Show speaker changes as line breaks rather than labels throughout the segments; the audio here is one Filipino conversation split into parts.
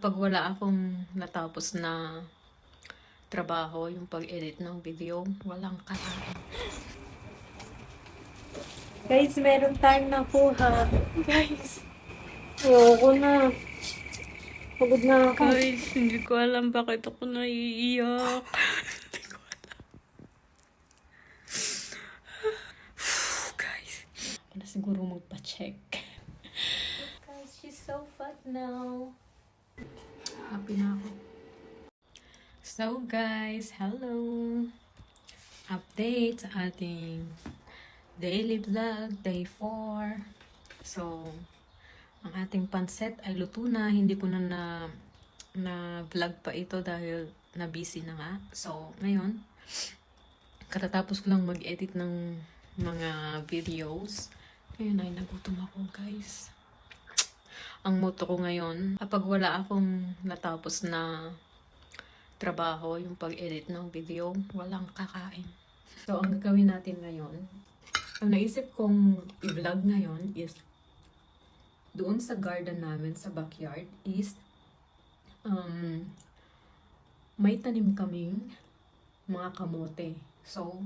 Kapag wala akong natapos na trabaho, yung pag-edit ng video, walang kakain.
Guys, meron tayong nakuha. Guys. Ayoko na. Pagod na ako.
Guys, hindi ko alam bakit ako naiiyak. Hindi ko alam. Guys, ako na siguro magpa-check. Guys, she's so fat now. Happy na ako. So guys, hello! Update sa ating daily vlog, day 4. So, ang ating panset ay luto na. Hindi ko na na, na vlog pa ito dahil na busy na nga. So, ngayon, katatapos ko lang mag-edit ng mga videos. Ngayon ay nagutom ako. Ang motto ko ngayon, kapag wala akong natapos na trabaho, yung pag-edit ng video, walang kakain. So, ang gagawin natin ngayon, ang naisip kong i-vlog ngayon is doon sa garden namin sa backyard is um, may tanim kaming mga kamote. So,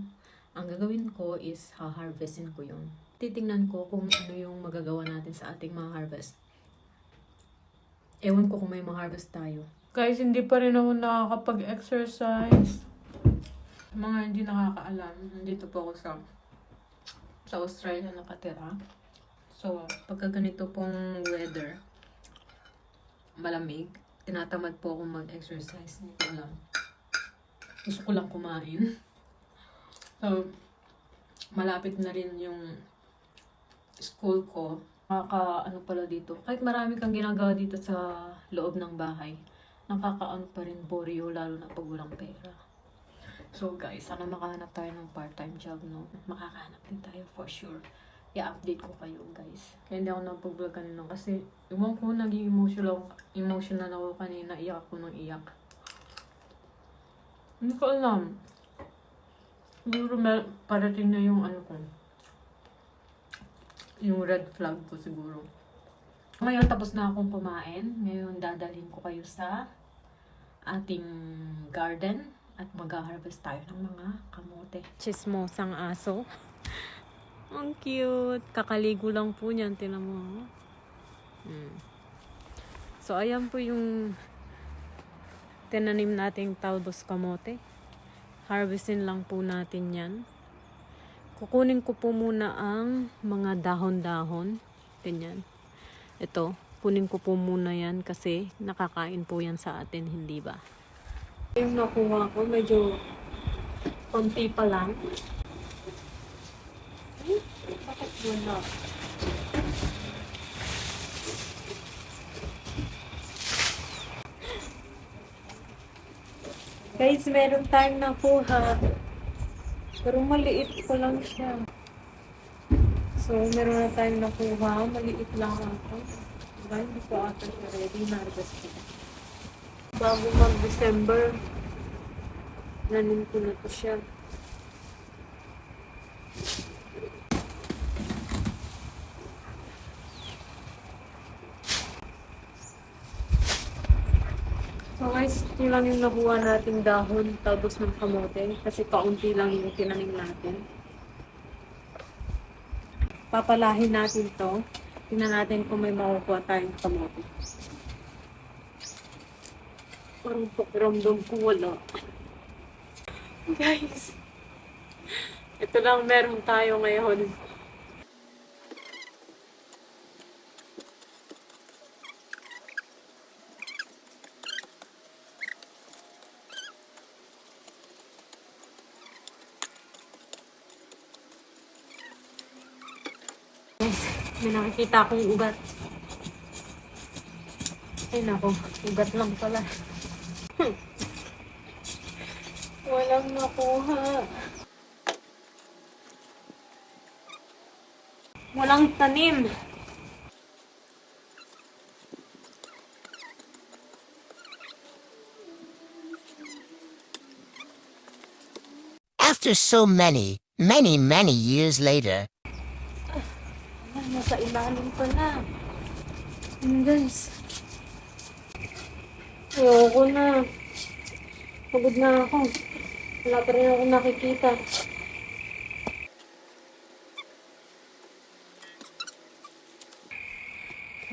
ang gagawin ko is ha-harvestin ko yun. Titingnan ko kung ano yung magagawa natin sa ating mga harvest. Ewan ko kung may ma-harvest tayo.
Guys, hindi pa rin ako nakakapag-exercise.
Mga hindi nakakaalam, nandito po ako sa sa Australia nakatira. So, pagka ganito pong weather, malamig, tinatamad po akong mag-exercise. Hindi ko alam. Gusto ko lang kumain. So, malapit na rin yung school ko. Nakaka, ano pala dito. Kahit marami kang ginagawa dito sa loob ng bahay, nakakaano pa rin boryo, lalo na pag walang pera. So guys, sana makahanap tayo ng part-time job, no? Makakahanap din tayo for sure. I-update ko kayo, guys. Kaya hindi ako napag-vlog kanina kasi ewan ko, naging emotional, emotional ako kanina. Iyak ako ng iyak. Hindi ko alam. Siguro parating na yung ano ko. Yung red flag ko siguro. Ngayon, tapos na akong kumain. Ngayon, dadalhin ko kayo sa ating garden at mag-harvest tayo ng mga kamote. Chismosang aso. Ang cute. Kakaligo lang po niyan. Tinan mo. Hmm. So, ayan po yung tinanim nating talbos kamote. Harvestin lang po natin yan. Kukunin ko po muna ang mga dahon-dahon. Ganyan. Ito, kunin ko po muna yan kasi nakakain po yan sa atin, hindi ba?
Yung nakuha ko, medyo konti pa lang. Ay, bakit wala? Guys, meron tayong nakuha. Pero maliit pa lang siya. So, meron na tayong nakuha. Maliit lang ata. Diba? Hindi ko ata siya ready. Narvest ko. Bago mag-December, nanin ko na to siya. Guys, ito lang yung nakuha nating dahon tapos ng kamote kasi kaunti lang yung tinanim natin. Papalahin natin to. Tingnan natin kung may makukuha tayong kamote. Parang pakiramdam ko wala. Guys, ito lang meron tayo ngayon. Guys, may nakikita akong ugat. Ay nako, ugat lang pala. Hmm. Walang nakuha. Walang tanim.
After so many, many, many years later,
nasa ilalim pala. Yun guys.
Ayoko na. Pagod na ako. Wala pa rin ako nakikita.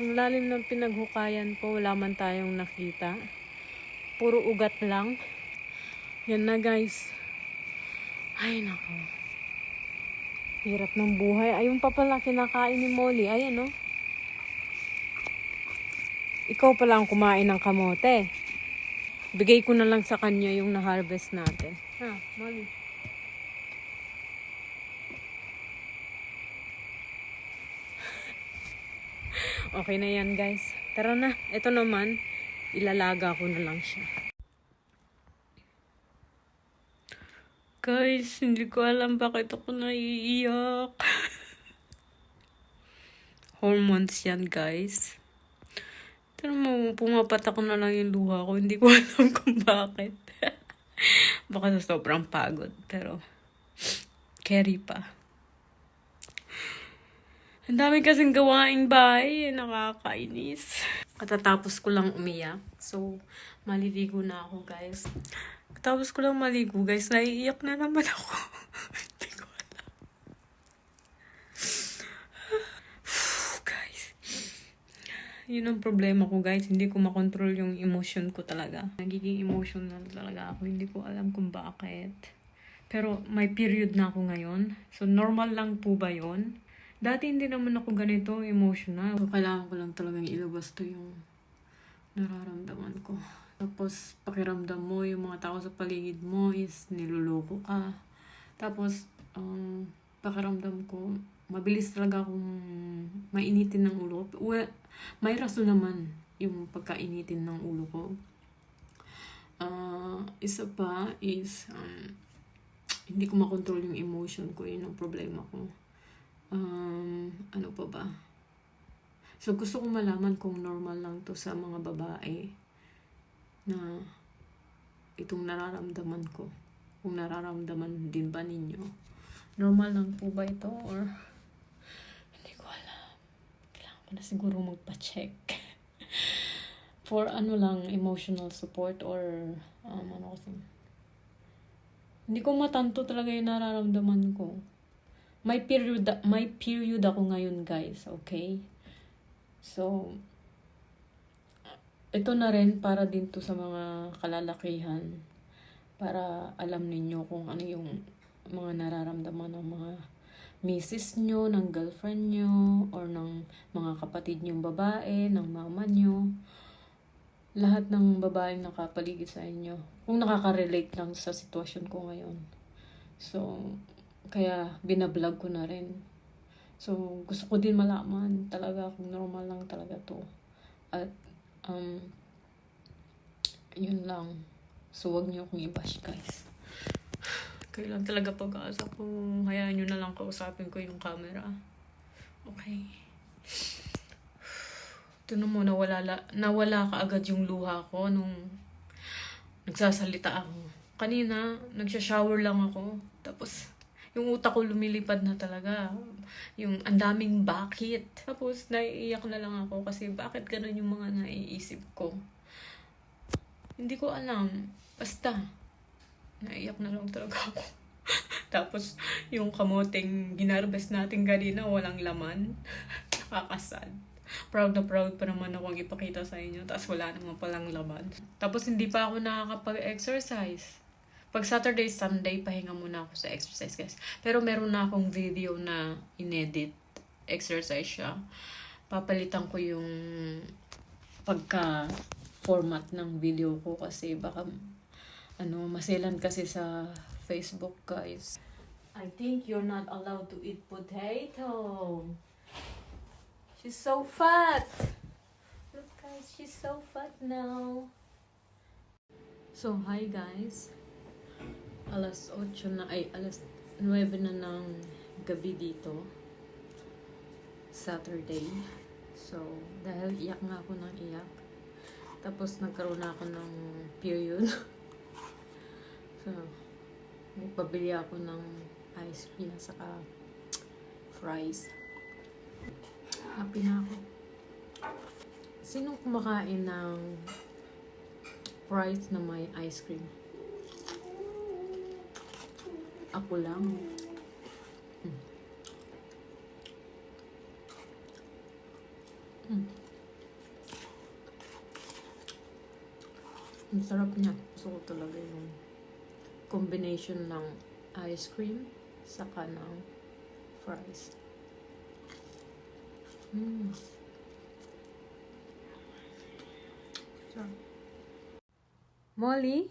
Ang lalim ng pinaghukayan ko, wala man tayong nakita. Puro ugat lang. Yan na guys. Ay nako. Hirap ng buhay. Ayun pa pala kinakain ni Molly. Ayan oh. Ikaw pala ang kumain ng kamote. Bigay ko na lang sa kanya yung na-harvest natin. Ha, Molly. Okay na yan guys. Tara na. Ito naman, ilalaga ko na lang siya. Guys, hindi ko alam bakit ako naiiyak. Hormones yan guys. Pero mo, pumapatak na lang yung luha ko. Hindi ko alam kung bakit. Baka sa sobrang pagod. Pero, carry pa. Ang dami kasing gawaing bahay. Nakakainis. Katatapos ko lang umiyak. So, maliligo na ako, guys. Katapos ko lang maligo, guys. Naiiyak na naman ako. Hindi ko alam. guys. Yun ang problema ko, guys. Hindi ko makontrol yung emotion ko talaga. Nagiging emotional talaga ako. Hindi ko alam kung bakit. Pero may period na ako ngayon. So, normal lang po ba yon? Dati hindi naman ako ganito emotional. So, kailangan ko lang talagang ilabas to yung nararamdaman ko. Tapos, pakiramdam mo, yung mga tao sa paligid mo is niluloko ka. Tapos, um, pakiramdam ko, mabilis talaga akong mainitin ng ulo. ko. Well, may rason naman yung pagkainitin ng ulo ko. Ah, isa pa is, um, hindi ko makontrol yung emotion ko. Yun ang problema ko. Um, ano pa ba? So, gusto ko malaman kung normal lang to sa mga babae na itong nararamdaman ko. Kung nararamdaman din ba ninyo. Normal lang po ba ito? Or hindi ko alam. Kailangan ko na siguro magpa-check. For ano lang, emotional support or um, ano kasi. Hindi ko matanto talaga yung nararamdaman ko. May period, may period ako ngayon, guys. Okay? So, ito na rin para din to sa mga kalalakihan. Para alam ninyo kung ano yung mga nararamdaman ng mga misis nyo, ng girlfriend nyo, or ng mga kapatid nyong babae, ng mama nyo. Lahat ng babaeng nakapaligid sa inyo. Kung nakaka-relate lang sa sitwasyon ko ngayon. So, kaya binablog ko na rin. So, gusto ko din malaman talaga kung normal lang talaga to. At, um, yun lang. So, wag niyo akong i-bash, guys. Kayo lang talaga pag-asa ko. Hayaan nyo na lang kausapin ko yung camera. Okay. Na mo, nawala, la- nawala ka agad yung luha ko nung nagsasalita ako. Kanina, nagsha-shower lang ako. Tapos, yung utak ko lumilipad na talaga. Yung ang daming bakit. Tapos, naiiyak na lang ako kasi bakit ganun yung mga naiisip ko. Hindi ko alam. Basta, naiiyak na lang talaga ako. Tapos, yung kamoteng ginarbest natin kanina, walang laman. Nakakasad. Proud na proud pa naman akong ipakita sa inyo. Tapos wala naman palang laman. Tapos hindi pa ako nakakapag-exercise. Pag Saturday, Sunday, pahinga muna ako sa exercise, guys. Pero meron na akong video na inedit. Exercise siya. Papalitan ko yung pagka-format ng video ko kasi baka ano, maselan kasi sa Facebook, guys. I think you're not allowed to eat potato. She's so fat. Look, guys, she's so fat now. So, hi, guys alas 8 na, ay alas 9 na ng gabi dito. Saturday. So, dahil iyak nga ako ng iyak. Tapos nagkaroon na ako ng period. so, nagpabili ako ng ice cream saka fries. Happy na ako. Sinong kumakain ng fries na may ice cream. Ako lang. Mm. Mm. Ang sarap niya. Gusto ko talaga yung combination ng ice cream saka ng fries. Mm. Sarap. Molly,